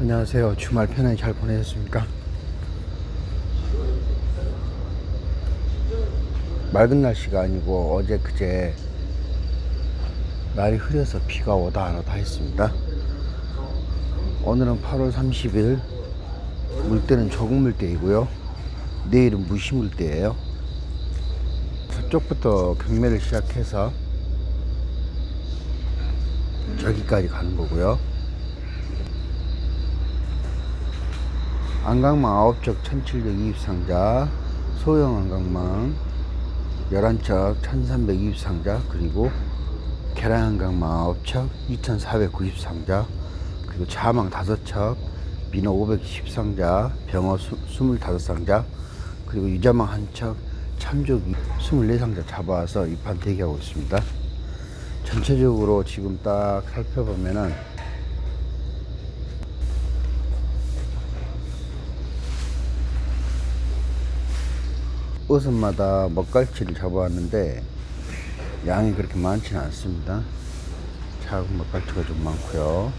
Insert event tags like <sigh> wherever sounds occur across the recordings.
안녕하세요. 주말 편하게 잘 보내셨습니까? 맑은 날씨가 아니고 어제 그제 날이 흐려서 비가 오다 안 오다 했습니다. 오늘은 8월 30일 물때는 조국물때이고요. 내일은 무시 물때예요. 저쪽부터 경매를 시작해서 저기까지 가는 거고요. 안강망 9척 1720상자, 소형 안강망 11척 1320상자, 그리고 계란 안강망 9척 2490상자, 그리고 자망 5척, 민어 510상자, 병어 25상자, 그리고 유자망 한 척, 참조기 24상자 잡아와서 입판 대기하고 있습니다. 전체적으로 지금 딱 살펴보면은 어선마다 먹갈치를 잡아왔는데 양이 그렇게 많지는 않습니다. 작은 먹갈치가 좀 많고요.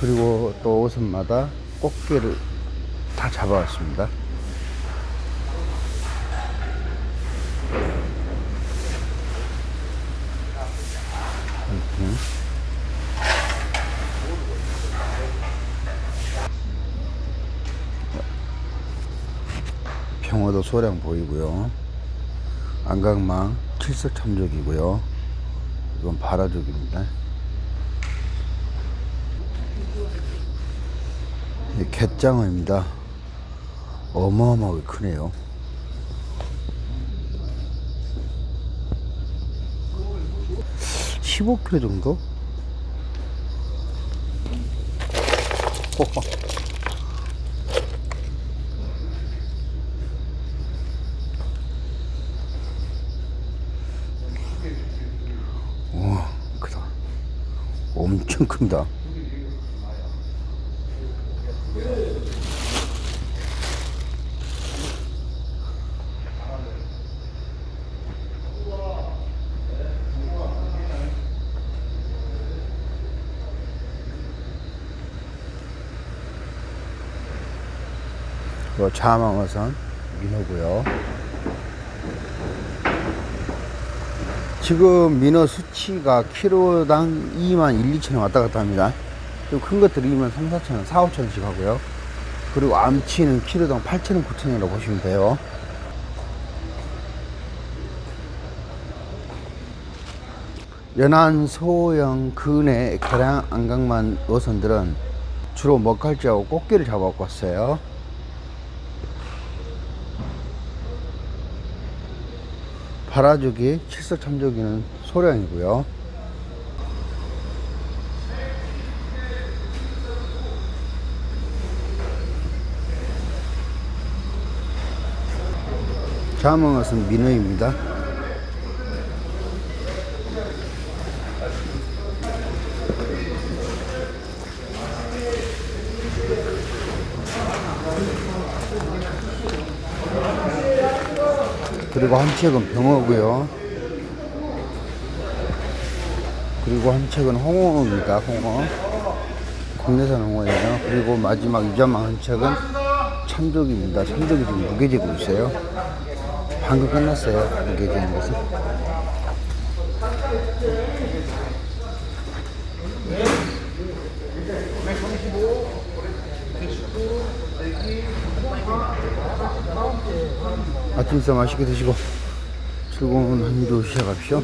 그리고 또 어선마다 꽃게를 다 잡아왔습니다. 평화도 소량 보이고요. 안강망 칠석 참족이고요. 이건 바라족입니다. 이 갯장어입니다. 어마어마하게 크네요. (15kg) 정도? <laughs> 우와 엄청 큽니다. 이 자망어선 민어고요 지금 민어 수치가 키로당 2만 1, 2천 원 왔다 갔다 합니다. 좀 큰 것들이 2만 3, 4천 원, 4, 5천 원씩 하고요. 그리고 암치는 키로당 8천 원, 9천 원이라고 보시면 돼요. 연안, 소형, 근해, 계량, 안강만 어선들은 주로 먹갈치하고 꽃게를 잡아갖고 왔어요. 바라조기, 칠석 참조기는 소량이고요. 자몽것은 민어입니다. 그리고 한 척은 병어고요. 그리고 한 척은 홍어입니다. 홍어. 국내산 홍어예요. 그리고 마지막 유자망 한 척은 참족입니다. 참족이 지금 무게재고 있어요. 방금 끝났어요. 무게재는 것은. 아침 사 맛있게 드시고 즐거운 한주 시작합시오.